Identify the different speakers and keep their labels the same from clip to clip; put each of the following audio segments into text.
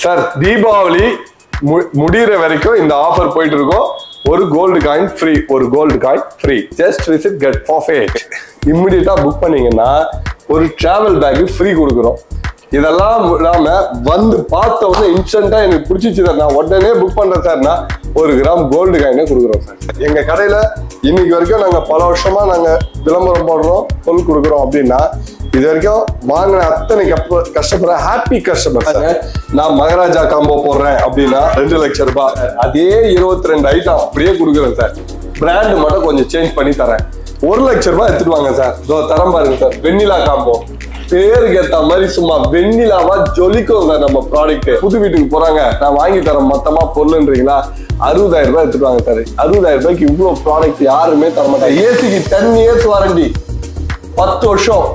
Speaker 1: Sir Deepavali மு- வரைக்கும் இந்த ஆஃபர் போயிட்டு இருக்கோம் ஒரு கோல்டு காயின் ஃப்ரீ ஒரு gold coin free just visit get perfect இம்மிடியட்டா book பண்ணீங்கன்னா ஒரு டிராவல் பேக்கு ஃப்ரீ கொடுக்குறோம். இதெல்லாம் இல்லாம வந்து பார்த்த உடனே இன்ஸ்டன்டா எனக்கு பிடிச்சிச்சு சார் நான் உடனே புக் பண்றேன் சார்னா ஒரு கிராம் கோல்டு காயினே கொடுக்குறோம் சார் எங்க கடையில இன்னைக்கு வரைக்கும் நாங்க பல வருஷமா நாங்க விளம்பரம் போடுறோம் பொருள் கொடுக்குறோம் அப்படின்னா இது வரைக்கும் வாங்கின அத்தனை கஷ்டப்படுற ஹாப்பி கஸ்டமர் நான் மகாராஜா காம்போ போடுறேன் அப்படின்னா ரெண்டு லட்சம் ரூபாய். அதே இருபத்தி ரெண்டு ஐட்டம் அப்படியே கொடுக்குறேன் சார் பிராண்ட் மட்டும் கொஞ்சம் சேஞ்ச் பண்ணி தரேன். ஒரு லட்சம் ரூபாய் எடுத்துட்டு வாங்க சார் தரம் பாருங்க சார் வெண்ணிலா காம்போ பேருக்கு ஏத்த மாதிரி சும்மா வெண்ணிலாவா ஜொலிக்கோங்க நம்ம ப்ராடக்ட் புது வீட்டுக்கு போறாங்க. நான் வாங்கி தரேன் மொத்தமா பொருள்ன்றீங்களா? அறுபதாயிரம் ரூபாய் எடுத்துட்டு வாங்க சார். அறுபதாயிரம் ரூபாய்க்கு இவ்வளவு ப்ராடக்ட் யாருமே தர மாட்டாங்க. ஏசிக்கு டென் இயர்ஸ் வாரண்டி பத்து வருஷம்.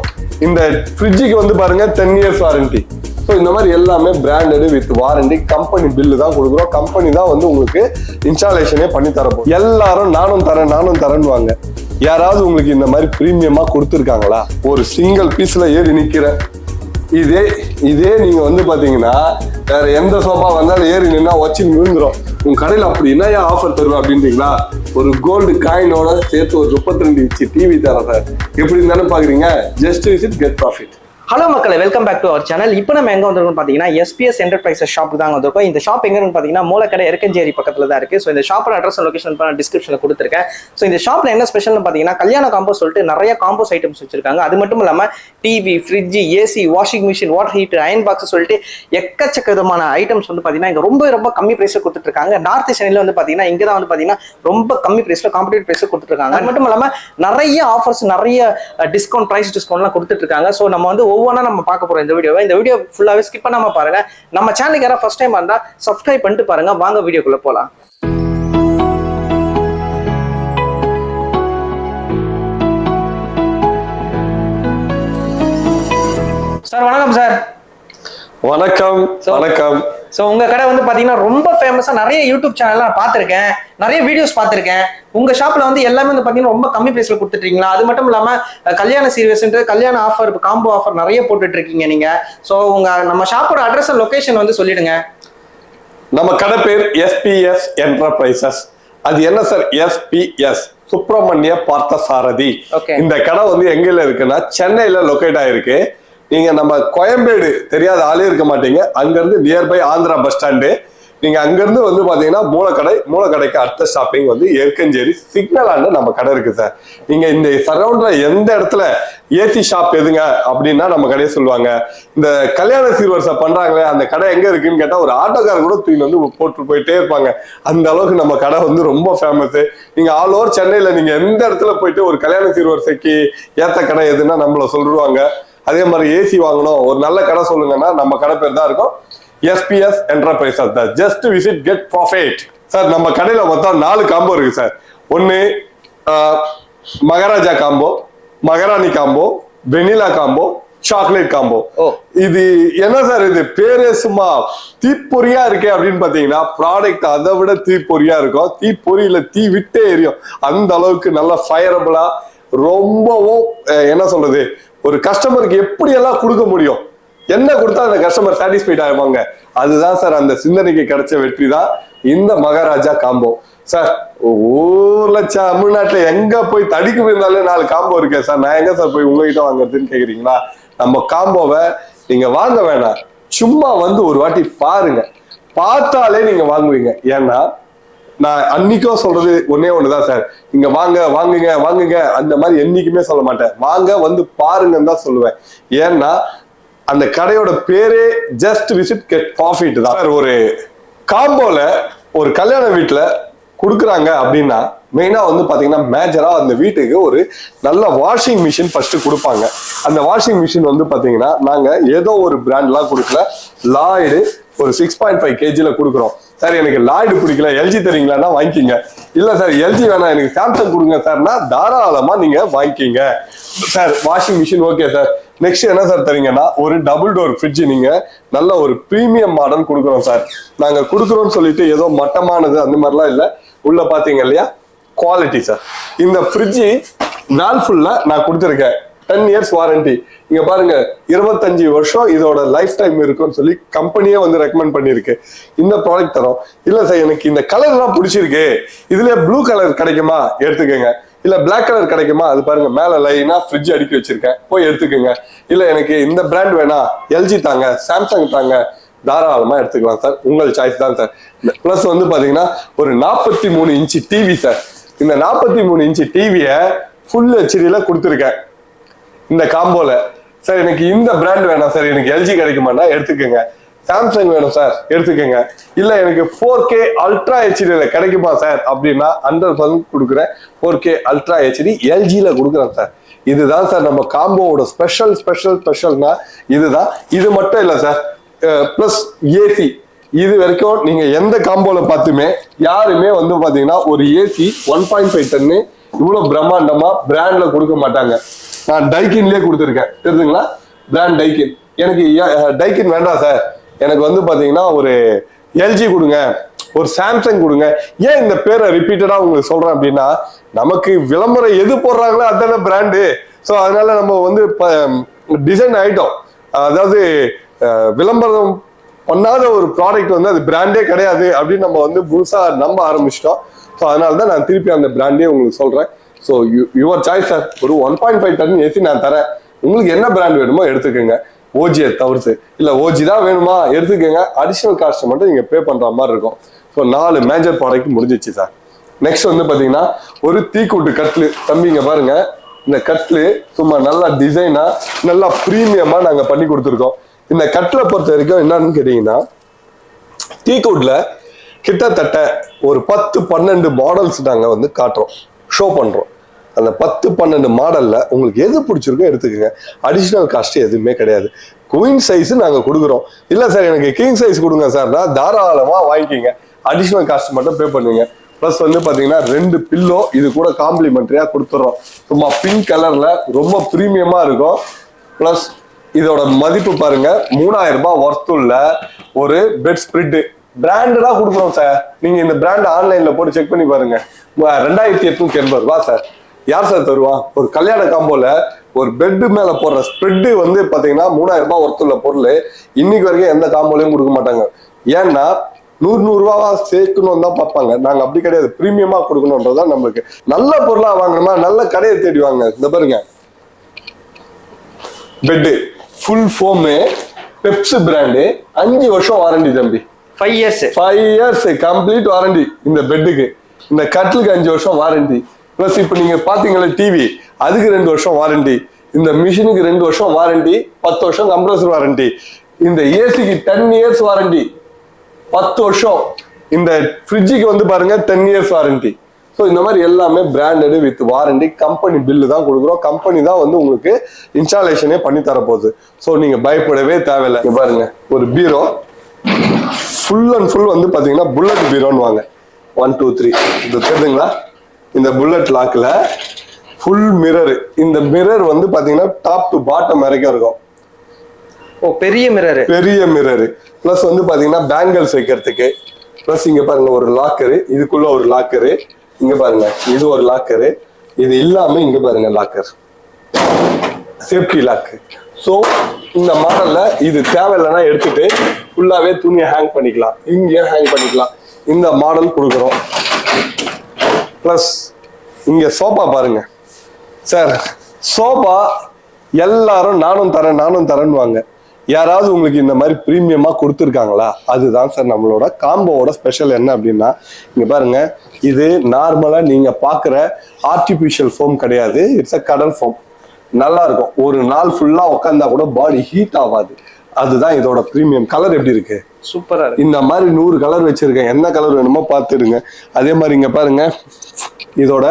Speaker 1: இந்த ஃப்ரிட்ஜுக்கு வந்து பாருங்க டென் இயர்ஸ் வாரண்டி ஸோ இந்த மாதிரி எல்லாமே branded with warranty company bill தான் கொடுக்குறோம். கம்பெனி தான் வந்து உங்களுக்கு இன்ஸ்டாலேஷனே பண்ணி தரப்போம் எல்லாரும் நானும் தரேன் நானும் தரேன்னுவாங்க. யாராவது உங்களுக்கு இந்த மாதிரி ப்ரீமியமாக கொடுத்துருக்காங்களா? ஒரு சிங்கிள் பீஸில் ஏறி நிற்கிற இதே இதே நீங்கள் வந்து பார்த்தீங்கன்னா வேறு எந்த சோஃபா வந்தாலும் ஏறி நின்னா வச்சு விழுந்துரும். உங்கள் கடையில் அப்படி என்ன ஆஃபர் தருவேன் அப்படின்றீங்களா? ஒரு கோல்டு காயினோட சேர்த்து ஒரு முப்பத்தி ரெண்டு இன்ச்சு டிவி தரேன் சார் எப்படி இருந்தாலும் பார்க்குறீங்க just visit get profit
Speaker 2: hello மக்களை welcome back to our channel இப்போ நம்ம எங்கே வந்திருக்கோம் பார்த்தீங்கன்னா எஸ்பிஎஸ் என்டர்பிரைசஸ் ஷாப் தான் வந்திருக்கோம். இந்த ஷாப் எங்கே பார்த்தீங்கன்னா மூலக்கடை எருக்கஞ்சேரி பக்கத்தில் தான் இருக்குது ஸோ இந்த ஷாப்போட அட்ரஸ் லொகேஷன் நான் டிஸ்கிரிப்ஷனில் கொடுத்துருக்கேன். ஸோ இந்த ஷாப்பில் என்ன ஸ்பெஷல்னு பார்த்தீங்கன்னா கல்யாண காம்போ சொல்லிட்டு நிறைய காம்போஸ் ஐட்டம்ஸ் வச்சிருக்காங்க. அது மட்டும் இல்லாமல் TV fridge AC washing machine water heater iron box சொல்லிட்டு எக்கச்சக்க விதமான ஐட்டம்ஸ் வந்து பார்த்தீங்கன்னா இங்கே ரொம்ப ரொம்ப கம்மி ப்ரைஸில் கொடுத்துட்ருக்காங்க நார்த் சென்னையில் வந்து பார்த்தீங்கன்னா இங்கே தான் வந்து பார்த்தீங்கன்னா ரொம்ப கம்மி பிரைஸ்ல காம்படிட்டிவ் பிரைஸ்ல கொடுத்துருக்காங்க. அது மட்டும் இல்லாமல் நிறைய ஆஃபர்ஸ் நிறைய டிஸ்கவுண்ட் ப்ரைஸ் டிஸ்கவுண்ட்லாம் கொடுத்துட்டு இருக்காங்க. ஸோ நம்ம வந்து ஒவ்வொன்றா நம்ம பார்க்க போறோம் இந்த வீடியோவை. இந்த வீடியோ ஃபுல்லாவே ஸ்கிப் பண்ணாம பாருங்க. நம்ம சேனலுக்கு யாராவது ஃபர்ஸ்ட் டைம் வந்தா சப்ஸ்கிரைப் பண்ணிட்டு பாருங்க. வாங்க வீடியோக்குள்ள போலாம். சார் வணக்கம் சார்
Speaker 1: வணக்கம் வணக்கம்.
Speaker 2: ஸோ உங்க கடை வந்து பாத்தீங்கன்னா ரொம்ப ஃபேமஸா நிறைய யூடியூப் சேனல்லாம் பார்த்திருக்கேன். நிறைய வீடியோஸ் பார்த்திருக்கேன். உங்க ஷாப்ல வந்து எல்லாமே வந்து பாத்தீங்கன்னா ரொம்ப கம்மி பிரைஸ்ல கொடுத்துட்டீங்களா? அது மட்டும் இல்லாம அஹ், கல்யாண சீரியஸ்ன்றது கல்யாண ஆஃபர் காம்போ ஆஃபர் நிறைய போட்டுட்டு இருக்கீங்க நீங்க. ஸோ உங்க நம்ம ஷாப்போட அட்ரஸ் லொகேஷன் வந்து சொல்லிடுங்க.
Speaker 1: நம்ம கடை பேர் எஸ்பிஎஸ் என்டர்பிரைசஸ் அது என்ன சார்? எஸ்பிஎஸ் சுப்பிரமணிய பார்த்தசாரதி. இந்த கடை வந்து எங்கல இருக்குன்னா சென்னையில லொக்கேட் ஆயிருக்கு. நீங்க நம்ம கோயம்பேடு தெரியாத ஆளே இருக்க மாட்டீங்க. அங்கிருந்து நியர்பை ஆந்திரா பஸ் ஸ்டாண்டு நீங்க அங்கிருந்து வந்து பாத்தீங்கன்னா மூலக்கடை மூலக்கடைக்கு அடுத்த ஷாப்பிங் வந்து ஏற்கஞ்சேரி சிக்னல் ஆண்டு நம்ம கடை இருக்கு சார் நீங்க இந்த சரௌண்ட்ல எந்த இடத்துல ஏசி ஷாப் எதுங்க அப்படின்னா நம்ம கடையை சொல்லுவாங்க. இந்த கல்யாண சீர்வரிசை பண்றாங்களே அந்த கடை எங்க இருக்குன்னு கேட்டா ஒரு ஆட்டோக்காரர் கூட தூக்கி வந்து போட்டு போயிட்டே இருப்பாங்க. அந்த அளவுக்கு நம்ம கடை வந்து ரொம்ப ஃபேமஸ் நீங்க ஆல் ஓவர் சென்னையில நீங்க எந்த இடத்துல போயிட்டு ஒரு கல்யாண சீர்வரிசைக்கு ஏத்த கடை எதுன்னா நம்மள சொல்லுவாங்க அதே மாதிரி ஏசி வாங்கணும். ஒரு நல்ல கடை சொல்லுங்கன்னா நம்ம கடை பேர் தான் இருக்கும். எஸ்பிஎஸ் என்டர்பிரைசஸ் தான் just visit get profit sir நம்ம கடையில மொத்தம் நாலு காம்போ இருக்கு சார் ஒன்னு ஆஹ், Maharaja combo Maharani combo vanilla combo chocolate combo. இது என்ன சார் இது? பேரே சும்மா தீப்பொறியா இருக்கே அப்படின்னு பாத்தீங்கன்னா ப்ராடக்ட் அதை விட தீப்பொறியா இருக்கும். தீப்பொறியில தீ விட்டே எரியும். அந்த அளவுக்கு நல்ல ஃபயரபிளா ரொம்பவும் என்ன சொல்றது? ஒரு கஸ்டமருக்கு எப்படி எல்லாம் கொடுக்க முடியும்? என்ன கொடுத்தா அந்த கஸ்டமர் சாட்டிஸ்ஃபைட் ஆயிடுவாங்க அதுதான் சார் அந்த சிந்தனைக்கு கிடைச்ச வெற்றி தான் இந்த மகாராஜா காம்போ சார் ஒரு லட்சம் தமிழ்நாட்டுல எங்க போய் தடிக்கு போயிருந்தாலே நாலு காம்போ இருக்கே சார் நான் எங்க சார் போய் உங்ககிட்ட வாங்குறதுன்னு கேக்குறீங்களா? நம்ம காம்போவை நீங்க வாங்க வேணாம். சும்மா வந்து ஒரு வாட்டி பாருங்க. பார்த்தாலே நீங்க வாங்குவீங்க. ஏன்னா நான் அன்னைக்கும் சொல்றது ஒன்னே ஒண்ணுதான் சார். இங்க வாங்க வாங்குங்க வாங்குங்க. அந்த மாதிரி என்னைக்குமே சொல்ல மாட்டேன். வாங்க வந்து பாருங்கன்னு தான் சொல்லுவேன். ஏன்னா அந்த கடையோட பேரே ஜஸ்ட் விசிட் கெட் ப்ராஃபிட் தான். சார் ஒரு காம்போல ஒரு கல்யாண வீட்டுல கொடுக்குறாங்க அப்படின்னா மெயினாக வந்து பார்த்தீங்கன்னா மேஜராக அந்த வீட்டுக்கு ஒரு நல்ல வாஷிங் மிஷின் ஃபர்ஸ்ட் கொடுப்பாங்க. அந்த வாஷிங் மிஷின் வந்து பார்த்தீங்கன்னா நாங்கள் ஏதோ ஒரு பிராண்ட்லாம் கொடுக்கல. லாய்டு ஒரு சிக்ஸ் பாயிண்ட் ஃபைவ் கேஜியில் கொடுக்குறோம். சார் எனக்கு லாய்டு பிடிக்கல. எல்ஜி தரீங்களான்னா வாங்கிக்கிங்க. இல்ல சார் எல்ஜி வேணாம். எனக்கு சாம்சங் கொடுங்க சார்னா தாராளமா நீங்க வாங்கிக்கிங்க. Sir washing machine okay sir. Next என்ன சார் தரீங்கன்னா ஒரு டபுள் டோர் ஃப்ரிட்ஜ் நீங்க நல்ல ஒரு ப்ரீமியம் மாடல் கொடுக்குறோம் சார். நாங்க கொடுக்குறோம்னு சொல்லிட்டு ஏதோ மட்டமானது அந்த மாதிரிலாம் இல்ல. உள்ள பாத்தீங்க இல்லையா? Quality sir. இந்த ஃப்ரிட்ஜ் நாள் ஃபுல்லா நான் கொடுத்துருக்கேன். டென் இயர்ஸ் வாரண்டி இங்க பாருங்க இருபத்தஞ்சு வருஷம் இதோட லைஃப் டைம் இருக்கும்னு சொல்லி கம்பெனியே வந்து ரெக்கமெண்ட் பண்ணிருக்கு இந்த ப்ராடக்ட் தரோம். இல்ல சார் எனக்கு இந்த கலர் எல்லாம் பிடிச்சிருக்கு. இதுல ப்ளூ கலர் கிடைக்குமா? எடுத்துக்கோங்க. இல்ல பிளாக் கலர் கிடைக்குமா? அது பாருங்க மேல லைனா ஃப்ரிட்ஜ் அடுக்கி வச்சிருக்கேன். போய் எடுத்துக்கோங்க. இல்ல எனக்கு இந்த பிராண்ட் வேணாம் எல்ஜி தாங்க சாம்சங் தாங்க தாராளமா எடுத்துக்கலாம் சார் உங்கள் சாய்ஸ் தான் சார் பிளஸ் வந்து பாத்தீங்கன்னா ஒரு நாற்பத்தி மூணு இன்ச்சு டிவி சார் இந்த நாற்பத்தி மூணு இன்ச்சு டிவியை ஃபுல் ஹெச்டியில கொடுத்துருக்கேன். இந்த காம்போல சார் எனக்கு இந்த பிராண்ட் வேணாம் சார் எனக்கு எல்ஜி கிடைக்குமானா எடுத்துக்கோங்க. சாம்சங் வேணும் சார் எடுத்துக்கோங்க. இல்ல எனக்கு ஃபோர் கே அல்ட்ரா ஹெச்டியில கிடைக்குமா சார் அப்படின்னா ஹண்ட்ரட் பர்சன்ட் கொடுக்குறேன். ஃபோர் கே அல்ட்ரா ஹெச்டி எல்ஜியில கொடுக்குறேன் சார் இதுதான் சார் நம்ம காம்போவோட ஸ்பெஷல் ஸ்பெஷல் ஸ்பெஷல்னா இதுதான். இது மட்டும் இல்லை சார் ப்ளஸ் ஏசி இது வரைக்கும் நீங்க எந்த காம்போல பார்த்துமே யாருமே வந்து பாத்தீங்கன்னா ஒரு AC one point five ton இவ்வளவு பிரம்மாண்டமா பிராண்ட்ல கொடுக்க மாட்டாங்க. நான் டைக்கின்லயே கொடுத்துருக்கேன். தெரியுதுங்களா பிராண்ட் டைக்கின் எனக்கு டைக்கின் வேண்டாம் சார். எனக்கு வந்து பாத்தீங்கன்னா ஒரு எல்ஜி கொடுங்க. ஒரு சாம்சங் கொடுங்க. ஏன் இந்த பேரை ரிப்பீட்டடா உங்களுக்கு சொல்றேன் அப்படின்னா நமக்கு விளம்பரம் எது போடுறாங்களோ அதான பிராண்டு ஸோ அதனால நம்ம வந்து டிசைன் ஆயிட்டோம். அதாவது விளம்பரம் பண்ணாத ஒரு ப்ராடக்ட் வந்து அது பிராண்டே கிடையாது அப்படின்னு நம்ம வந்து புதுசாக நம்ப ஆரம்பிச்சிட்டோம். ஸோ அதனால தான் நான் திருப்பி அந்த பிராண்டே உங்களுக்கு சொல்றேன். ஸோ யுவர் சாய்ஸ் சார் ஒரு one point five ton AC நான் தரேன். உங்களுக்கு என்ன பிராண்ட் வேணுமோ எடுத்துக்கோங்க. ஓஜியை தவிர்த்து. இல்லை ஓஜி தான் வேணுமா? எடுத்துக்கோங்க. அடிஷனல் காஸ்ட் மட்டும் நீங்கள் பே பண்ணுற மாதிரி இருக்கும். ஸோ நாலு மேஜர் ப்ராடக்ட் முடிஞ்சிச்சு சார் நெக்ஸ்ட் வந்து பார்த்தீங்கன்னா ஒரு தீக்கூட்டு கட்லு தம்பிங்க பாருங்க. இந்த கட்லு சும்மா நல்லா டிசைனாக நல்லா ப்ரீமியமாக நாங்கள் பண்ணி கொடுத்துருக்கோம். இந்த கட்லை பொறுத்த வரைக்கும் என்னன்னு கேட்டிங்கன்னா தீக்கூட்டில் கிட்டத்தட்ட ஒரு பத்து பன்னெண்டு மாடல்ஸ் நாங்கள் வந்து காட்டுறோம். ஷோ பண்ணுறோம் அந்த பத்து பன்னெண்டு மாடலில் உங்களுக்கு எது பிடிச்சிருக்கோ எடுத்துக்கோங்க. அடிஷ்னல் காஸ்ட் எதுவுமே கிடையாது. குயின் சைஸ் நாங்கள் கொடுக்குறோம். இல்லை சார் எனக்கு கிங் சைஸ் கொடுங்க சார்னா தாராளமாக வாங்கிக்கிங்க. அடிஷ்னல் காஸ்ட் மட்டும் பே பண்ணுவீங்க ப்ளஸ் வந்து பார்த்தீங்கன்னா ரெண்டு பில்லோ இது கூட காம்ப்ளிமெண்ட்ரியாக கொடுத்துட்றோம் சும்மா பிங்க் கலரில் ரொம்ப ப்ரீமியமாக இருக்கும். ப்ளஸ் இதோட மதிப்பு பாருங்க மூணாயிரம் ரூபாய் ஒர்த் உள்ள ஒரு பெட் ஸ்பிரிட் பிராண்டடா கொடுக்குறோம் சார் நீங்க இந்த பிராண்ட் ஆன்லைன்ல போட்டு செக் பண்ணி பாருங்க. ரெண்டாயிரத்தி எட்நூத்தி எண்பது ரூபா சார் யார் சார் தருவா? ஒரு கல்யாண காம்போல ஒரு பெட் மேல போடுற ஸ்ப்ரெட் வந்து பாத்தீங்கன்னா மூணாயிரம் ரூபாய் ஒர்த் உள்ள பொருள் இன்னைக்கு வரைக்கும் எந்த காம்போலையும் கொடுக்க மாட்டாங்க. ஏன்னா நூறு நூறு ரூபாவா சேர்க்கணும் தான் பார்ப்பாங்க. நாங்க அப்படி கிடையாது. பிரீமியமா கொடுக்கணும்ன்றதுதான் நம்மளுக்கு. நல்ல பொருளா வாங்கணுமா நல்ல கடையை தேடி வாங்க. இந்த பாருங்க. Bed full foam Peps brand அஞ்சு வருஷம் வாரண்டி தம்பி.
Speaker 2: Five years
Speaker 1: five years complete warranty இந்த பெட்டுக்கு இந்த கட்டிலுக்கு அஞ்சு வருஷம் வாரண்டி ப்ளஸ் இப்போ நீங்கள் பார்த்தீங்களா டிவி அதுக்கு ரெண்டு வருஷம் வாரண்டி இந்த மிஷினுக்கு ரெண்டு வருஷம் வாரண்டி பத்து வருஷம் கம்ப்ரஸர் வாரண்டி இந்த ஏசிக்கு டென் இயர்ஸ் வாரண்டி பத்து வருஷம். இந்த ஃப்ரிட்ஜுக்கு வந்து பாருங்க டென் இயர்ஸ் வாரண்டி ஸோ இந்த மாதிரி எல்லாமே branded with warranty company bill தான் கொடுக்குறோம். கம்பெனி தான் வந்து உங்களுக்கு இன்ஸ்டாலேஷனே பண்ணி தரப்போகுது. ஸோ நீங்கள் பயப்படவே தேவையில்லை. இங்க பாருங்க ஒரு பீரோ. ஃபுல் அண்ட் ஃபுல் வந்து பார்த்தீங்கன்னா புல்லட் பீரோன்னு வாங்க. ஒன் டூ த்ரீ இது தெரியுதுங்களா? இந்த புல்லட் லாக்ல ஃபுல் மிரர் இந்த மிரர் வந்து பாத்தீங்கன்னா டாப் டு பாட்டம் வரைக்கும் இருக்கும்.
Speaker 2: ஓ பெரிய மிரர்
Speaker 1: பெரிய மிரர் ப்ளஸ் வந்து பாத்தீங்கன்னா பேங்கிள்ஸ் வைக்கிறதுக்கு. ப்ளஸ் இங்க பாருங்க ஒரு லாக்கரு இதுக்குள்ள ஒரு லாக்கரு இங்க பாருங்க இது ஒரு லாக்கரு இது இல்லாம இங்க பாருங்க லாக்கர் சேஃப்டி லாக்கு ஸோ இந்த மாடல்ல இது தேவையில்லைன்னா எடுத்துட்டு ஃபுல்லாவே துணியை ஹேங் பண்ணிக்கலாம். இங்கேயும் ஹேங் பண்ணிக்கலாம். இந்த மாடல் கொடுக்குறோம். ப்ளஸ் இங்கே சோபா பாருங்க. சார் சோபா எல்லாரும் நானும் தரேன் நானும் தரேன்னுவாங்க. யாராவது உங்களுக்கு இந்த மாதிரி ப்ரீமியமாக கொடுத்துருக்காங்களா? அதுதான் சார் நம்மளோட காம்போவோட ஸ்பெஷல் என்ன அப்படின்னா இங்கே பாருங்க. இது நார்மலாக நீங்கள் பார்க்குற ஆர்டிஃபிஷியல் ஃபோம் கிடையாது. இட்ஸ் அ கடல் ஃபோம் நல்லா இருக்கும். ஒரு நாள் ஃபுல்லாக உட்காந்தா கூட பாடி ஹீட் ஆகாது. அதுதான் இதோட ப்ரீமியம் கலர் எப்படி இருக்கு?
Speaker 2: சூப்பரா இருக்கு.
Speaker 1: இந்த மாதிரி நூறு கலர் வச்சிருக்கேன். என்ன கலர் வேணுமோ பார்த்துடுங்க. அதே மாதிரி இங்க பாருங்க. இதோட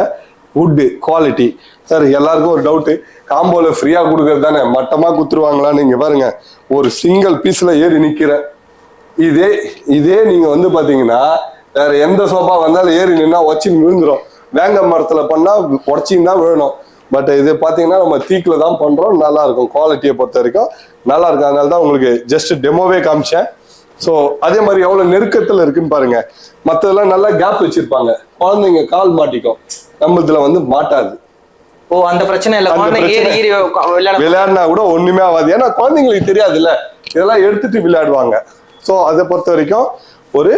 Speaker 1: வுட்டு குவாலிட்டி சார் எல்லாருக்கும் ஒரு டவுட்டு காம்போல ஃப்ரீயா கொடுக்கறது தானே? மட்டமா குத்துருவாங்களான்னு இங்க பாருங்க. ஒரு சிங்கிள் பீஸ்ல ஏறி நிக்கிறேன் இதே இதே நீங்க வந்து பாத்தீங்கன்னா வேற எந்த சோஃபா வந்தாலும் ஏறி நின்னா உடச்சி விழுந்துரும். வேங்க மரத்துல பண்ணா உடச்சின்னு தான் விழணும். பட் இது பாத்தீங்கன்னா நம்ம தீக்குல தான் பண்றோம். நல்லா இருக்கும். குவாலிட்டியை பொறுத்த வரைக்கும் நல்லா இருக்கும். அதனால தான் உங்களுக்கு ஜஸ்ட் டெமோவே காமிச்சேன். ஸோ அதே மாதிரி எவ்வளவு நெருக்கத்துல இருக்குன்னு பாருங்க. மத்ததெல்லாம் நல்லா கேப் வச்சிருப்பாங்க. குழந்தைங்க கால் மாட்டிக்கும். நம்மளதுல வந்து மாட்டாது.
Speaker 2: ஓ அந்த பிரச்சனை இல்ல.
Speaker 1: விளையாடினா கூட ஒண்ணுமே ஆகாது ஏன்னா குழந்தைங்களுக்கு தெரியாதுல்ல. இதெல்லாம் எடுத்துட்டு விளையாடுவாங்க. ஸோ அதை பொறுத்த வரைக்கும் ஒரு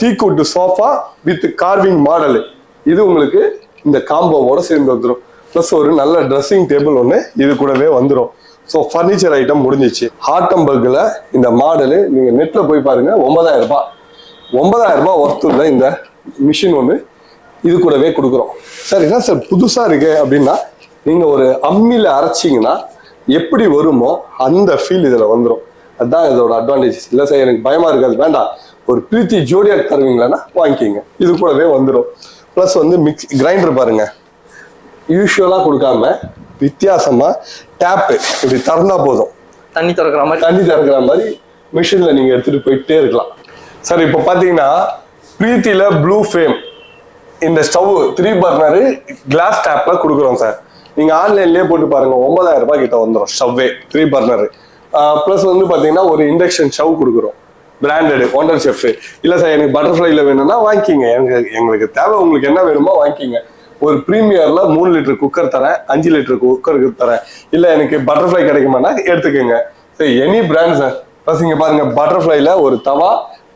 Speaker 1: தீக்குட்டு சோஃபா வித் கார்விங் மாடல் இது உங்களுக்கு இந்த காம்போவோட சேர்ந்து வந்துடும் ப்ளஸ் ஒரு நல்ல ட்ரெஸ்ஸிங் டேபிள் ஒன்று இது கூடவே வந்துடும் ஸோ ஃபர்னிச்சர் ஐட்டம் முடிஞ்சிச்சு. ஹாட்டம்பர்கில் இந்த மாடலு நீங்கள் நெட்டில் போய் பாருங்கள் ஒன்பதாயிரம் ரூபாய். ஒன்பதாயிரம் ரூபாய் இந்த மிஷின் ஒன்று இது கூடவே கொடுக்குறோம். சார் என்ன சார் புதுசாக இருக்கு அப்படின்னா நீங்கள் ஒரு அம்மியில் அரைச்சிங்கன்னா எப்படி வருமோ அந்த ஃபீல் இதில் வந்துடும் அதுதான் இதோட அட்வான்டேஜ் இல்லை சார் எனக்கு பயமாக இருக்காது வேண்டாம். ஒரு பிரீத்தி ஜோடியாக தருவீங்களான்னா வாங்கிக்கிங்க. இது கூடவே வந்துடும் ப்ளஸ் வந்து மிக்ஸ் கிரைண்டர் பாருங்கள் யூஸ்வலாக கொடுக்காம வித்தியாசமாக டேப்பு இப்படி திறந்தா போதும்.
Speaker 2: தண்ணி திறக்கிற மாதிரி?
Speaker 1: தண்ணி திறக்கிற மாதிரி மிஷின்ல நீங்க எடுத்துட்டு போயிட்டே இருக்கலாம். சார் இப்போ பாத்தீங்கன்னா பிரீத்தில ப்ளூ ஃபேம் இந்த ஸ்டவ் த்ரீ பர்னரு கிளாஸ் டேப்ல கொடுக்குறோம் சார் நீங்க ஆன்லைன்லயே போட்டு பாருங்க ஒன்பதாயிரம் ரூபாய் கிட்ட வந்துடும் ஸ்டவ்வே த்ரீ பர்னரு ப்ளஸ் வந்து பாத்தீங்கன்னா ஒரு இண்டக்ஷன் ஸ்டவ் கொடுக்குறோம். பிராண்டடு ஒண்டர் செஃப் இல்ல சார் எனக்கு பட்டர்ஃப்ளைல வேணும்னா வாங்கிக்கிங்க. எங்களுக்கு எங்களுக்கு தேவை உங்களுக்கு என்ன வேணுமோ வாங்கிக்கிங்க. ஒரு ப்ரீமியர்ல மூணு லிட்டர் குக்கர் தரேன் அஞ்சு லிட்டர் குக்கர் தரேன். இல்ல எனக்கு பட்டர்ஃப்ளை கிடைக்குமானா எடுத்துக்கோங்க. சரி எனி பிராண்ட் சார் ப்ளஸ் இங்க பாருங்க பட்டர்ஃப்ளைல ஒரு தவா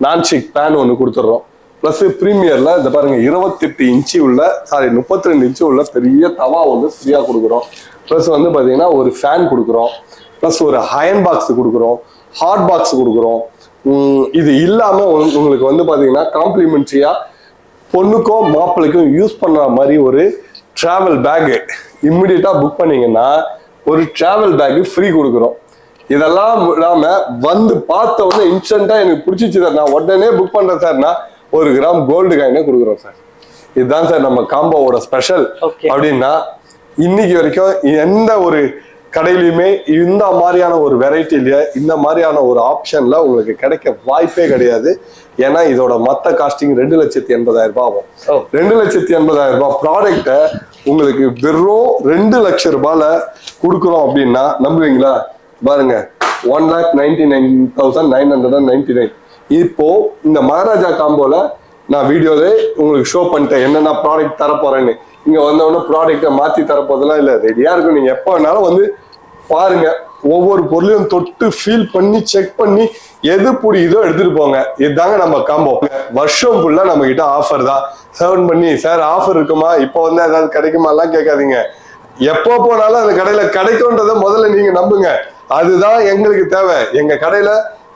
Speaker 1: நான்ஸ்டிக் பேன் ஒன்று கொடுத்துட்றோம். ப்ளஸ் ப்ரீமியர்ல இந்த பாருங்க இருபத்தெட்டு இன்ச்சு உள்ள சாரி முப்பத்தி ரெண்டு இன்ச்சு உள்ள பெரிய தவா வந்து ஃப்ரீயா கொடுக்குறோம். ப்ளஸ் வந்து பாத்தீங்கன்னா ஒரு ஃபேன் கொடுக்குறோம். ப்ளஸ் ஒரு அயன் பாக்ஸ் கொடுக்குறோம். ஹாட் பாக்ஸ் கொடுக்குறோம். இது இல்லாம உங்களுக்கு வந்து பாத்தீங்கன்னா காம்ப்ளிமெண்ட்ரியா பொண்ணுக்கும் மாப்பிள்ளைக்கும் யூஸ் பண்ற மாதிரி ஒரு டிராவல் பேக் இம்மிடியட்டா புக் பண்ணீங்கன்னா ஒரு டிராவல் பேக் ஃப்ரீ கொடுக்குறோம். இதெல்லாம் இல்லாம வந்து பார்த்த உடனே இன்ஸ்டன்டா எனக்கு பிடிச்சிச்சு சார் நான் உடனே புக் பண்றேன் சார்னா ஒரு கிராம் கோல்டு காயினே கொடுக்குறோம் சார் இதுதான் சார் நம்ம காம்போவோட ஸ்பெஷல். அப்படின்னா இன்னைக்கு வரைக்கும் எந்த ஒரு கடையிலுமே இந்த மாதிரியான ஒரு வெரைட்டில இந்த மாதிரியான ஒரு ஆப்ஷன்ல உங்களுக்கு கிடைக்க வாய்ப்பே கிடையாது. ஏன்னா இதோட மொத்த காஸ்டிங் ரெண்டு லட்சத்தி எண்பதாயிரம் ரூபாய் ஆகும். ரெண்டு லட்சத்தி எண்பதாயிரம் ரூபாய் ப்ராடக்ட்டை உங்களுக்கு வெறும் ரெண்டு லட்சம் ரூபாயில கொடுக்குறோம் அப்படின்னா நம்புவீங்களா? பாருங்க one lakh ninety nine thousand nine hundred and ninety nine இப்போ இந்த மகாராஜா காம்போல நான் வீடியோவே உங்களுக்கு ஷோ பண்ணிட்டேன். என்னென்ன ப்ராடக்ட் தர போறேன்னு இங்க வந்தவொடனே ப்ராடக்ட்டை மாத்தி தர போதெல்லாம் இல்ல. ரெடியா இருக்கும் நீங்க எப்போ வேணாலும் வந்து பாருங்க ஒவ்வொரு பொருளையும் தொட்டு ஃபீல் பண்ணி செக் பண்ணி எது புரியுதோ எடுத்துட்டு போங்க. இதுதாங்க நம்ம காம்போ வருஷம் ஃபுல்லா நம்ம கிட்ட ஆஃபர் தான். சர்வ் பண்ணி சார் ஆஃபர் இருக்குமா? இப்போ வந்து ஏதாவது கிடைக்குமா? எல்லாம் கேட்காதீங்க. எப்போ போனாலும் அந்த கடையில கிடைக்கும்ன்றத முதல்ல நீங்க நம்புங்க. அதுதான் எங்களுக்கு தேவை. எங்க கடையில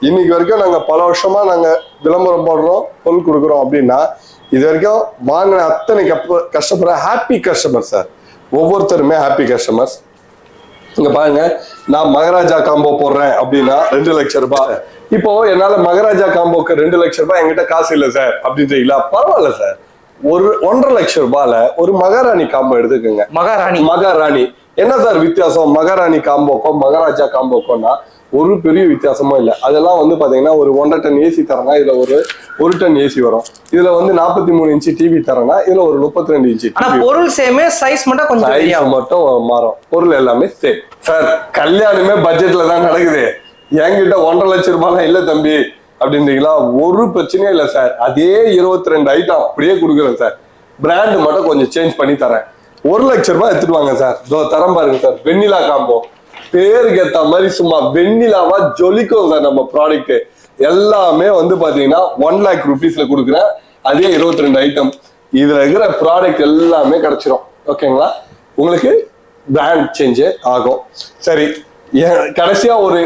Speaker 1: இன்னைக்கு வரைக்கும் நாங்க பல வருஷமா நாங்க விளம்பரம் போடுறோம் பொருள் கொடுக்குறோம் அப்படின்னா இது வரைக்கும் வாங்கின அத்தனை கப்ப கஸ்டமர் ஹாப்பி கஸ்டமர் சார் ஒவ்வொருத்தருமே ஹாப்பி கஸ்டமர்ஸ் இங்க பாருங்க நான் மகாராஜா காம்போ போடுறேன் அப்படின்னா ரெண்டு லட்சம் ரூபாய். இப்போ என்னால மகாராஜா காம்போக்கு ரெண்டு லட்சம் ரூபாய் என்கிட்ட காசு இல்லை சார் அப்படின்றீங்களா பரவாயில்ல சார் ஒரு ஒன்றரை லட்சம் ரூபாயில ஒரு மகாராணி காம்போ எடுத்துக்கோங்க.
Speaker 2: மகாராணி.
Speaker 1: மகாராணி. என்ன சார் வித்தியாசம்? மகாராணி காம்போக்கும் மகாராஜா காம்போக்கோன்னா ஒரு பெரிய வித்தியாசமும் இல்லை. அதெல்லாம் வந்து பாத்தீங்கன்னா ஒரு ஒன்றரை டன் ஏசி தரனா இதுல ஒரு ஒரு டன் ஏசி வரும். இதுல வந்து நாற்பத்தி மூணு இன்ச்சு டிவி தரனா இதுல ஒரு முப்பத்தி ரெண்டு இன்ச்சு
Speaker 2: பொருள் சேமே சைஸ் மட்டும் கொஞ்சம்
Speaker 1: சைஸ்
Speaker 2: பெரியாகும்
Speaker 1: மட்டும் மாறும். பொருள் எல்லாமே சேம் சார் கல்யாணமே பட்ஜெட்ல தான் நடக்குது. என்கிட்ட ஒன்றரை லட்சம் ரூபாய்லாம் இல்ல தம்பி. அப்படின்றீங்களா? ஒரு பிரச்சனையும் இல்லை சார் அதே இருபத்தி ரெண்டு ஐட்டம் அப்படியே கொடுக்குறேன் சார் பிராண்ட் மட்டும் கொஞ்சம் சேஞ்ச் பண்ணி தரேன். ஒரு லட்சம் ரூபாய் எடுத்துட்டு வாங்க சார் தரம் பாருங்க சார் வெண்ணிலா காம்போ பேருக்கு மாதிரி சும்மா வெண்ணிலாவா ஜொலிக்கும் சார் நம்ம ப்ராடக்ட் எல்லாமே வந்து பாத்தீங்கன்னா ஒன் லேக் ருபீஸ்ல கொடுக்குறேன். அதே இருபத்தி ரெண்டு ஐட்டம் இதுல இருக்கிற ப்ராடக்ட் எல்லாமே கிடைச்சிரும். ஓகேங்களா உங்களுக்கு பிராண்ட் சேஞ்சு ஆகும். சரி கடைசியா ஒரு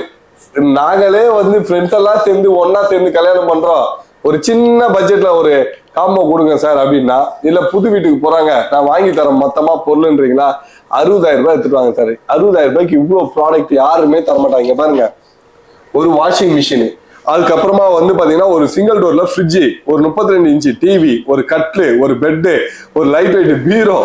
Speaker 1: நாங்களே வந்து ஃப்ரெண்ட்ஸ் எல்லாம் சேர்ந்து ஒன்னா சேர்ந்து கல்யாணம் பண்றோம். ஒரு சின்ன பட்ஜெட்ல ஒரு காம்போ கொடுங்க சார் அப்படின்னா இல்ல புது வீட்டுக்கு போறாங்க நான் வாங்கி தரேன் மொத்தமா பொருள்ன்றீங்களா? அறுபதாயிரம் ரூபாய் எடுத்துட்டு வாங்க சார் அறுபதாயிரம் ரூபாய்க்கு இவ்வளவு ப்ராடக்ட் யாருமே தர மாட்டாங்க. பாருங்க. ஒரு வாஷிங் மிஷின் அதுக்கப்புறமா வந்து பாத்தீங்கன்னா ஒரு சிங்கிள் டோர்ல ஃப்ரிட்ஜு ஒரு முப்பத்தி ரெண்டு இன்ச்சு டிவி ஒரு கட்லு ஒரு பெட்டு ஒரு லைட் வெயிட் பீரோ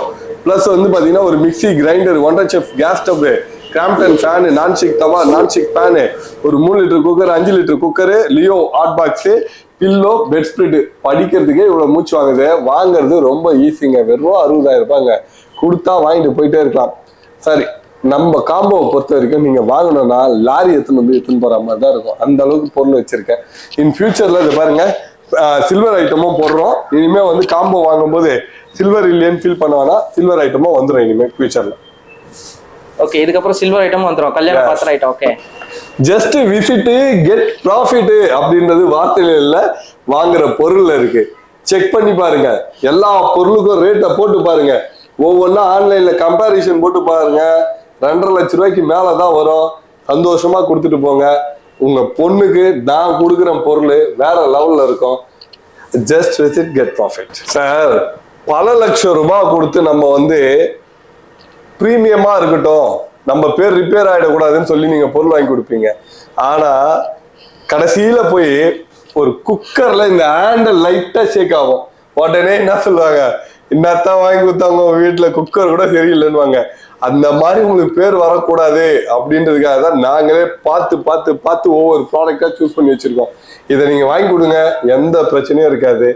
Speaker 1: பிளஸ் வந்து பாத்தீங்கன்னா ஒரு மிக்ஸி கிரைண்டர் ஒன்றரை chef gas stove Crompton fan nonstick tawa nonstick fan ஒரு மூணு லிட்டர் குக்கர் அஞ்சு litre cooker Leo hot box pillow bedspread படிக்கிறதுக்கே இவ்வளவு மூச்சு வாங்குது. வாங்குறது ரொம்ப ஈஸிங்க வெறும் அறுபதாயிரம் ரூபாய்ங்க. கொடுத்தா வாங்கிட்டு போயிட்டே இருக்கலாம். சரி நம்ம காம்போவை பொறுத்த வரைக்கும் நீங்க வாங்கணும்னா லாரி எடுத்துன்னு வந்து எடுத்துன்னு போற மாதிரி தான் இருக்கும். அந்த அளவுக்கு பொருள் வச்சிருக்கேன். இன் ஃபியூச்சர்ல இது பாருங்க சில்வர் ஐட்டமும் போடுறோம். இனிமே வந்து காம்போ வாங்கும்போது சில்வர் இல்லையேன்னு ஃபீல் பண்ண வேணாம். சில்வர் ஐட்டமும் வந்துடும் இனிமே ஃபியூச்சர்ல
Speaker 2: ஓகே இதுக்கப்புறம் சில்வர் ஐட்டம் வந்துரும். கல்யாண. பாத்திரம் item okay
Speaker 1: just visit get profit அப்படின்றது வார்த்தையில இல்ல. வாங்குற பொருள்ல இருக்கு. செக் பண்ணி பாருங்க. எல்லா பொருளுக்கும் ரேட்டை போட்டு பாருங்க. ஒவ்வொன்றா ஆன்லைனில் கம்பேரிஷன் போட்டு பாருங்க. ரெண்டரை லட்ச ரூபாய்க்கு மேலே தான் வரும். சந்தோஷமாக கொடுத்துட்டு போங்க. உங்கள் பொண்ணுக்கு நான் கொடுக்குற பொருள் வேற லெவலில் இருக்கும். Just visit get profit sir பல லட்சம் ரூபாய் கொடுத்து நம்ம வந்து ப்ரீமியமாக இருக்கட்டும். நம்ம பேர் ரிப்பேர் ஆகிடக்கூடாதுன்னு சொல்லி நீங்கள் பொருள் வாங்கி கொடுப்பீங்க. ஆனால் கடைசியில் போய் ஒரு குக்கரில் இந்த ஹேண்டில் லைட்டாக ஷேக் ஆகும். உடனே என்ன சொல்லுவாங்க? என்னத்தான் வாங்கி கொடுத்தாங்க உங்க வீட்டுல குக்கர் கூட சரியில்லைன்னுவாங்க. அந்த மாதிரி உங்களுக்கு பேர் வரக்கூடாது அப்படின்றதுக்காக தான் நாங்களே பார்த்து பார்த்து பார்த்து ஒவ்வொரு ப்ராடக்டா சூஸ் பண்ணி வச்சிருக்கோம். இதை நீங்க வாங்கி கொடுங்க. எந்த பிரச்சனையும் இருக்காது.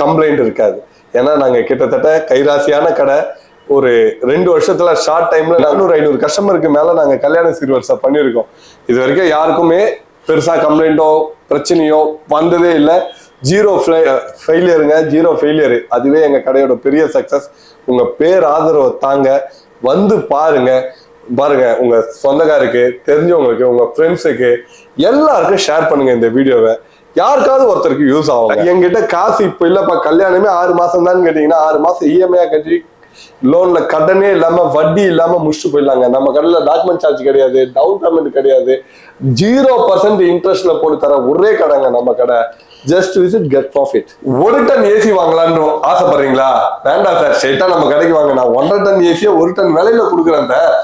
Speaker 1: கம்ப்ளைண்ட் இருக்காது. ஏன்னா நாங்க கிட்டத்தட்ட கைராசியான கடை. ஒரு ரெண்டு வருஷத்துல ஷார்ட் டைம்ல நானூறு ஐநூறு கஸ்டமருக்கு மேல நாங்க கல்யாண சீர்வரிசை பண்ணியிருக்கோம். இது வரைக்கும் யாருக்குமே பெருசா கம்ப்ளைண்ட்டோ பிரச்சனையோ வந்ததே இல்லை. ஜீரோ ஃபெயிலியருங்க ஜீரோ ஃபெயிலியர் அதுவே எங்க கடையோட பெரிய சக்சஸ் உங்க பேர் ஆதரவை தாங்க. வந்து பாருங்க. பாருங்க உங்க சொந்தக்காருக்கு தெரிஞ்சவங்களுக்கு உங்க ஃப்ரெண்ட்ஸுக்கு எல்லாருக்கும் ஷேர் பண்ணுங்க இந்த வீடியோவை. யாருக்காவது ஒருத்தருக்கு யூஸ் ஆகும் என்கிட்ட காசு இப்போ இல்லப்பா கல்யாணமே ஆறு மாசம் தான் கேட்டீங்கன்னா ஆறு மாசம் E இஎம்ஐ கட்டி லோன்ல கடனே இல்லாம வட்டி இல்லாம முடிச்சுட்டு போயிடலாங்க. நம்ம கடையில டாக்குமெண்ட் சார்ஜ் கிடையாது டவுன் பேமெண்ட் கிடையாது. ஜீரோ பர்சன்ட் இன்ட்ரெஸ்ட்ல போட்டு தர ஒரே கடைங்க நம்ம கடை. ஜஸ்ட் விசிட் கெட் ப்ராஃபிட் ஒரு டன் ஏசி வாங்கலாம்னு ஆசைப்படுறீங்களா? வேண்டாம் சார் ஸ்ட்ரெயிட்டா நம்ம கடைக்கு வாங்க. நான் ஒன்றரை டன் ஏசியை ஒரு டன் விலையில கொடுக்குறேன் சார்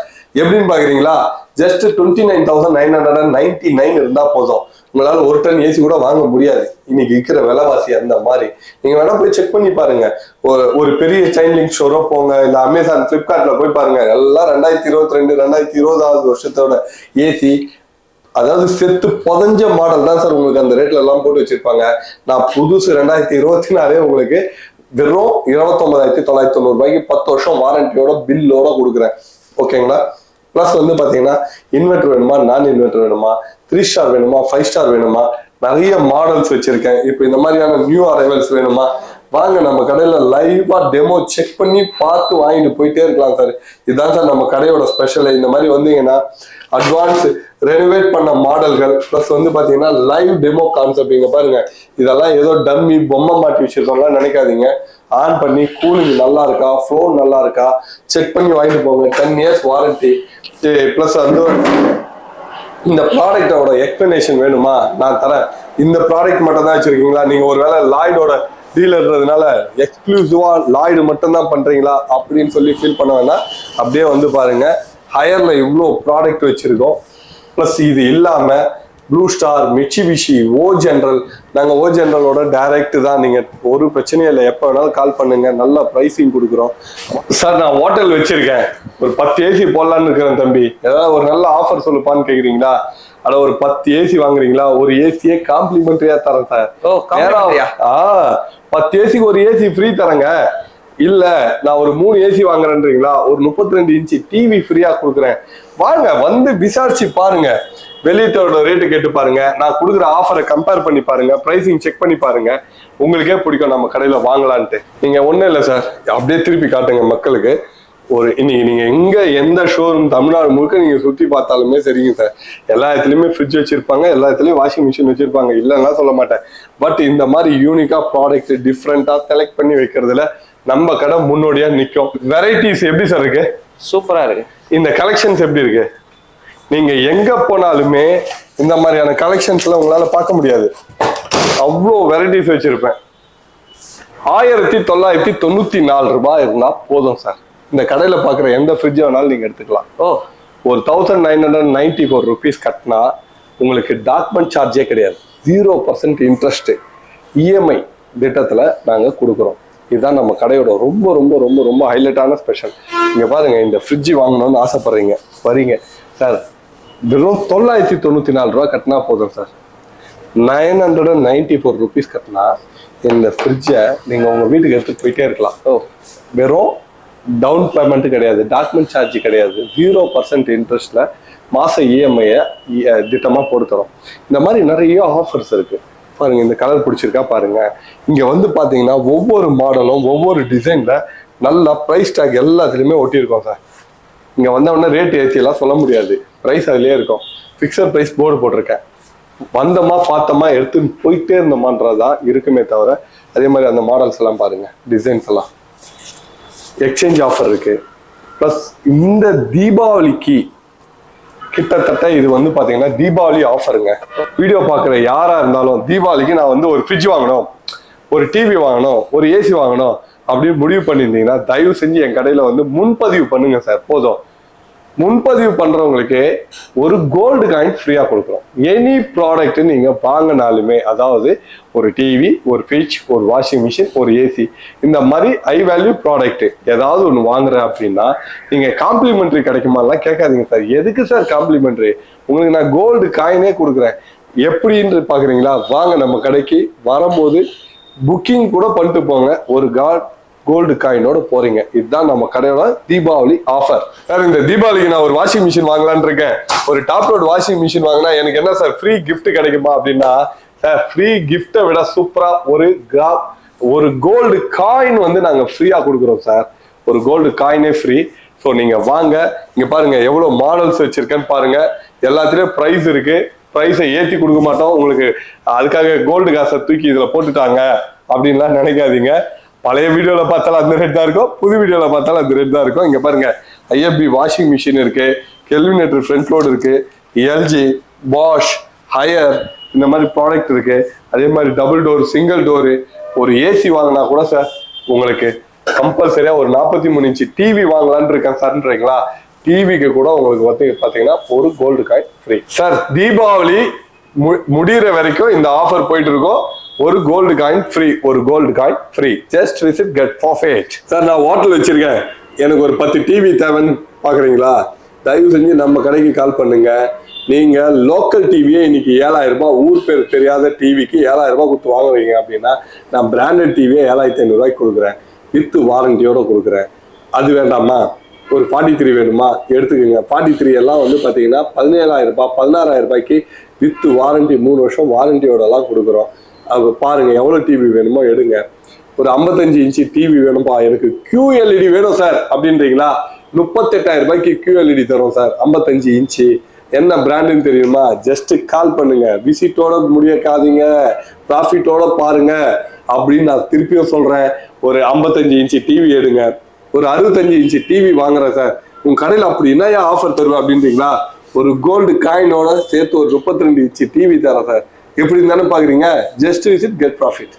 Speaker 1: எப்படின்னு பாக்குறீங்களா? Just twenty nine thousand nine hundred and ninety nine இருந்தா போதும். உங்களால ஒரு டன் ஏசி கூட வாங்க முடியாது. இன்னைக்கு இருக்கிற விலைவாசி அந்த மாதிரி. நீங்க வேணா போய் செக் பண்ணி பாருங்க. ஒரு ஒரு பெரிய செயின் லிங்க் ஷோரோ போங்க இல்ல அமேசான் பிளிப்கார்ட்ல போய் பாருங்க. எல்லாம் ரெண்டாயிரத்தி இருபத்தி ரெண்டு ரெண்டாயிரத்தி இருபதாவது வருஷத்தோட ஏசி அதாவது செத்து புதஞ்ச மாடல் தான் சார் உங்களுக்கு அந்த ரேட்ல எல்லாம் போட்டு வச்சிருப்பாங்க. நான் புதுசு ரெண்டாயிரத்தி இருபத்தி நாலே உங்களுக்கு வெறும் இருபத்தொன்பதாயிரத்தி தொள்ளாயிரத்தி தொண்ணூறு ரூபாய்க்கு பத்து வருஷம் வாரண்டியோட பில்லோட கொடுக்குறேன். ஓகேங்களா ப்ளஸ் வந்து பாத்தீங்கன்னா இன்வெர்டர் வேணுமா? நான் இன்வெர்டர் வேணுமா? த்ரீ ஸ்டார் வேணுமா? ஃபைவ் ஸ்டார் வேணுமா? நிறைய மாடல்ஸ் வச்சிருக்கேன். இப்போ இந்த மாதிரியான நியூ அரைவல்ஸ் வேணுமா? வாங்க நம்ம கடையில லைவா டெமோ செக் பண்ணி பார்த்து வாங்கிட்டு போயிட்டே இருக்கலாம் சார் இதுதான் சார் நம்ம கடையோட ஸ்பெஷல் இந்த மாதிரி வந்தீங்கன்னா அட்வான்ஸ் ரெனோவேட் பண்ண மாடல்கள் ப்ளஸ் வந்து பாத்தீங்கன்னா லைவ் டெமோ கான்செப்ட் இங்க பாருங்க. இதெல்லாம் ஏதோ டம்மி பொம்மை மாட்டி வச்சிருக்கோம்லாம் நினைக்காதீங்க. ஆன் பண்ணி கூலிங் நல்லா இருக்கா? ஃப்ளோ நல்லா இருக்கா? செக் பண்ணி வாங்கிட்டு போங்க. டென் இயர்ஸ் வாரண்டி ப்ளஸ் வந்து இந்த ப்ராடக்டோட எக்ஸ்பிளனேஷன் வேணுமா? நான் தரேன். இந்த ப்ராடக்ட் மட்டும் தான் வச்சிருக்கீங்களா? நீங்க ஒருவேளை லாய்டோட டீலர்ன்றதுனால எக்ஸ்க்ளூசிவா லாய்டு மட்டும்தான் பண்ணுறீங்களா பண்றீங்களா அப்படின்னு சொல்லி ஃபீல் பண்ண வேணாம் அப்படியே வந்து பாருங்க ஹையர்ல இவ்வளோ ப்ராடக்ட் வச்சிருக்கோம். ப்ளஸ் இது இல்லாம Blue Star Mitsubishi O General நாங்க ஓ ஜென்ரலோட டைரக்ட் தான். நீங்க ஒரு பிரச்சனையும் இல்லை எப்போ வேணாலும் கால் பண்ணுங்க. நல்ல ப்ரைஸிங் கொடுக்குறோம். சார் நான் ஹோட்டல் வச்சிருக்கேன். ஒரு பத்து ஏசி போடலான்னு இருக்கிறேன் தம்பி. ஏதாவது ஒரு நல்ல ஆஃபர் சொல்லுப்பான்னு கேக்குறீங்களா? அட ஒரு பத்து ஏசி வாங்குறீங்களா? ஒரு ஏசியே காம்ப்ளிமெண்டரியா தரேன் சார்?
Speaker 2: ஆ
Speaker 1: பத்து ஏசிக்கு ஒரு ஏசி ஃப்ரீ தரேங்க. இல்ல நான் ஒரு மூணு ஏசி வாங்குறேன்றீங்களா? ஒரு முப்பத்தி ரெண்டு இன்ச்சு டிவி ஃப்ரீயா கொடுக்குறேன். வாங்க வந்து விசாரிச்சு பாருங்க. வெளியத்தோட ரேட்டு கேட்டு பாருங்க. நான் கொடுக்குற ஆஃபரை கம்பேர் பண்ணி பாருங்க. ப்ரைஸிங் செக் பண்ணி பாருங்க. உங்களுக்கே பிடிக்கும் நம்ம கடையில வாங்கலான்ட்டு. நீங்க ஒன்றும் இல்லை சார் அப்படியே திருப்பி காட்டுங்க மக்களுக்கு. ஒரு இன்னைக்கு நீங்க எங்க எந்த ஷோரூம் தமிழ்நாடு முழுக்க நீங்க சுத்தி பார்த்தாலுமே சரிங்க சார் எல்லா இடத்துலயுமே ஃப்ரிட்ஜ் வச்சிருப்பாங்க எல்லா இடத்துலயும் வாஷிங் மிஷின் வச்சிருப்பாங்க. இல்லைன்னா சொல்ல மாட்டேன். பட் இந்த மாதிரி யூனிக்கா ப்ராடக்ட் டிஃப்ரெண்டா செலக்ட் பண்ணி வைக்கிறதுல நம்ம கடை முன்னோடியா நிக்கும். வெரைட்டிஸ் எப்படி சார் இருக்கு?
Speaker 2: சூப்பரா இருக்கு.
Speaker 1: இந்த கலெக்ஷன்ஸ் எப்படி இருக்கு? நீங்க எங்க போனாலுமே இந்த மாதிரியான கலெக்ஷன்ஸ்ல உங்களால பார்க்க முடியாது. அவ்வளோ வெரைட்டிஸ் வச்சிருப்பேன். ஆயிரத்தி தொள்ளாயிரத்தி தொண்ணூத்தி நாலு ரூபாய் இருந்தா போதும் சார் இந்த கடையில பாக்குற எந்த ஃப்ரிட்ஜ் வேணாலும் நீங்க எடுத்துக்கலாம்.
Speaker 2: ஓ.
Speaker 1: ஒரு thousand nine hundred ninety four rupees கட்டினா உங்களுக்கு டாக்குமெண்ட் சார்ஜே கிடையாது. ஜீரோ பர்சன்ட் இன்ட்ரெஸ்ட் இஎம்ஐ திட்டத்துல நாங்க கொடுக்குறோம். இதுதான் நம்ம கடையோட ரொம்ப ரொம்ப ரொம்ப ரொம்ப ஹைலைட்டான ஸ்பெஷல் இங்க பாருங்க இந்த ஃப்ரிட்ஜ் வாங்கணும்னு ஆசைப்படுறீங்க. வரீங்க. சார் வெறும் தொள்ளாயிரத்தி தொண்ணூத்தி நாலு ரூபா கட்டினா போதும் sir nine hundred and ninety four rupees கட்டினா இந்த ஃப்ரிட்ஜை நீங்கள் உங்கள் வீட்டுக்கு எடுத்துகிட்டு போயிட்டே இருக்கலாம். ஓ. வெறும் டவுன் பேமெண்ட் கிடையாது டாக்குமெண்ட் சார்ஜ் கிடையாது. ஜீரோ பர்சன்ட் இன்ட்ரெஸ்ட்டில் மாத இஎம்ஐயை திட்டமாக போட்டு தரோம். இந்த மாதிரி நிறைய ஆஃபர்ஸ் இருக்குது பாருங்க இந்த கலர் பிடிச்சிருக்கா பாருங்க. இங்க வந்து பாத்தீங்கன்னா ஒவ்வொரு மாடலும் ஒவ்வொரு டிசைன்ல நல்லா ப்ரைஸ் டேக் எல்லாத்துலயுமே ஒட்டியிருக்கோம் சார் இங்க வந்த உடனே ரேட் ஏற்றி எல்லாம் சொல்ல முடியாது. ப்ரைஸ் அதுலயே இருக்கும். ஃபிக்ஸட் ப்ரைஸ் போர்டு போட்டிருக்கேன். வந்தோமா பார்த்தோமா எடுத்துன்னு போயிட்டே இருந்தோமான்றதான் இருக்குமே தவிர அதே மாதிரி அந்த மாடல்ஸ் எல்லாம் பாருங்க டிசைன்ஸ் எல்லாம். எக்ஸ்சேஞ்ச் ஆஃபர் இருக்கு. ப்ளஸ் இந்த தீபாவளிக்கு கிட்டத்தட்ட இது வந்து பார்த்தீங்கன்னா தீபாவளி ஆஃபருங்க வீடியோ பார்க்குற யாராக இருந்தாலும் தீபாவளிக்கு நான் வந்து ஒரு ஃப்ரிட்ஜ் வாங்கணும் ஒரு டிவி வாங்கணும் ஒரு ஏசி வாங்கணும் அப்படின்னு முடிவு பண்ணியிருந்தீங்கன்னா தயவு செஞ்சு என் கடையில் வந்து முன்பதிவு பண்ணுங்க சார். போதும். முன்பதிவு பண்றவங்களுக்கு ஒரு கோல்டு காயின் ஃப்ரீயா கொடுக்குறோம் எனி ப்ராடக்ட் நீங்க வாங்கினாலுமே அதாவது ஒரு டிவி ஒரு ஃப்ரிட்ஜ் ஒரு வாஷிங் மிஷின் ஒரு ஏசி இந்த மாதிரி ஹை வேல்யூ ப்ராடக்ட் ஏதாவது ஒன்று வாங்குற அப்படின்னா நீங்க காம்ப்ளிமெண்ட்ரி கிடைக்குமாலாம் கேட்காதீங்க சார் எதுக்கு சார் காம்ப்ளிமெண்ட்ரி உங்களுக்கு நான் கோல்டு காயினே கொடுக்குறேன். எப்படின்னு பாக்குறீங்களா? வாங்க நம்ம கடைக்கு. வரும்போது புக்கிங் கூட பண்ணிட்டு போங்க. ஒரு காட் கோல்டு காயினோட போறீங்க. இதுதான் நம்ம கடையோட தீபாவளி ஆஃபர் சார் இந்த தீபாவளிக்கு நான் ஒரு வாஷிங் மிஷின் வாங்கலான் இருக்கேன். ஒரு டாப் ரோட் வாஷிங் மிஷின் வாங்கினா எனக்கு என்ன சார் ஃப்ரீ கிஃப்ட் கிடைக்குமா அப்படின்னா சார் ஃப்ரீ கிஃப்ட்டை விட சூப்பரா ஒரு கிரா ஒரு கோல்டு காயின் வந்து நாங்க ஃப்ரீயா கொடுக்குறோம் சார். ஒரு கோல்டு காயினே ஃப்ரீ ஸோ நீங்க வாங்க. இங்க பாருங்க எவ்வளவு மாடல்ஸ் வச்சிருக்கேன்னு பாருங்க. எல்லாத்துலயும் ப்ரைஸ் இருக்கு. ப்ரைஸை ஏத்தி கொடுக்க மாட்டோம். உங்களுக்கு அதுக்காக கோல்டு காசை தூக்கி இதுல போட்டுட்டாங்க அப்படின்லாம் நினைக்காதீங்க. பழைய வீடியோல பார்த்தாலும் அந்த ரேட் தான் இருக்கும். புது வீடியோல பார்த்தாலும் அந்த ரேட் தான் இருக்கும். இங்க பாருங்க ஐஎஃப்பி வாஷிங் மிஷின் இருக்கு கெல்வினேட்டர் ஃப்ரண்ட் லோடு இருக்கு எல்ஜி பாஷ் ஹையர் இந்த மாதிரி ப்ராடக்ட் இருக்கு. அதே மாதிரி டபுள் டோர் சிங்கிள் டோரு ஒரு ஏசி வாங்கினா கூட சார் உங்களுக்கு கம்பல்சரியா ஒரு நாற்பத்தி மூணு இன்ச்சு டிவி வாங்கலான் இருக்கேன் சார்ன்றீங்களா டிவிக்கு கூட உங்களுக்கு வந்து பாத்தீங்கன்னா ஒரு gold coin free sir Deepavali மு- வரைக்கும் இந்த ஆஃபர் போயிட்டு இருக்கோம். ஒரு கோல்டு காயின் ஃப்ரீ ஒரு gold coin free just visit get profit sir நான் ஹோட்டல் வச்சிருக்கேன். எனக்கு ஒரு பத்து டிவி தேவைன்னு பார்க்குறீங்களா தயவு செஞ்சு நம்ம கடைக்கு கால் பண்ணுங்க. நீங்க லோக்கல் டிவியே இன்னைக்கு ஏழாயிரம் ரூபாய் ஊர் பேர் தெரியாத டிவிக்கு ஏழாயிரம் ரூபாய் கொடுத்து வாங்குறீங்க அப்படின்னா நான் பிராண்டட் டிவியே ஏழாயிரத்தி ஐநூறுரூவாய்க்கு கொடுக்குறேன். வித்து வாரண்டியோட கொடுக்குறேன். அது வேண்டாமா? ஒரு ஃபார்ட்டி த்ரீ வேணுமா? எடுத்துக்கோங்க. ஃபார்ட்டி த்ரீ எல்லாம் வந்து பார்த்தீங்கன்னா பதினேழாயிரம் ரூபாய் பதினாறாயிரம் ரூபாய்க்கு வித்து வாரண்டி மூணு வருஷம் வாரண்டியோடலாம் கொடுக்குறோம். அது பாருங்க எவ்வளோ டிவி வேணுமோ எடுங்க. ஒரு ஐம்பத்தஞ்சு இன்ச்சு டிவி வேணும்பா எனக்கு கியூஎல்இடி வேணும் சார் அப்படின்றீங்களா? முப்பத்தெட்டாயிரம் ரூபாய்க்கு கியூஎல்இடி தரோம் சார் ஐம்பத்தஞ்சு இன்ச்சு. என்ன பிராண்டுன்னு தெரியுமா? ஜஸ்ட் கால் பண்ணுங்க. விசிட்டோட முடியக்காதீங்க. ப்ராஃபிட்டோட பாருங்க. அப்படின்னு நான் திருப்பியும் சொல்றேன். ஒரு ஐம்பத்தஞ்சு இன்ச்சு டிவி எடுங்க. ஒரு அறுபத்தஞ்சு இன்ச்சு டிவி வாங்குறேன் சார் உங்க கடையில் அப்படி என்ன ஆஃபர் தருவேன் அப்படின்றீங்களா? ஒரு கோல்டு காயினோட சேர்த்து ஒரு முப்பத்தி ரெண்டு இன்ச்சு டிவி தரேன் சார் எப்படி இருந்தாலும் பாக்குறீங்க ஜஸ்ட் விசிட் கெட் ப்ராஃபிட்